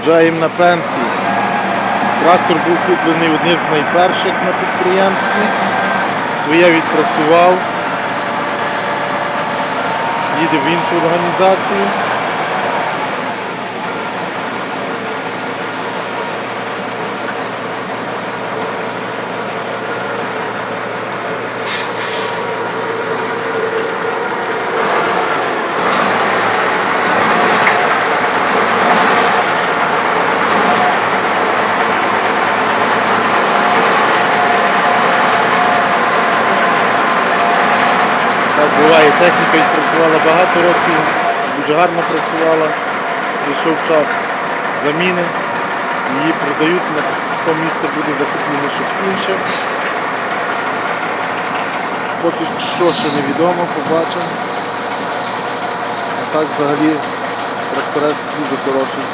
Проводжаємо на пенсії. Трактор був куплений одним з найперших на підприємстві. Своє відпрацював. Їде в іншу організацію. Буває, техніка відпрацювала багато років, дуже гарно працювала. Прийшов час заміни, її продають, на то місце буде закуплено щось інше. Поки що ще невідомо, побачимо. А так взагалі тракторець дуже хороший.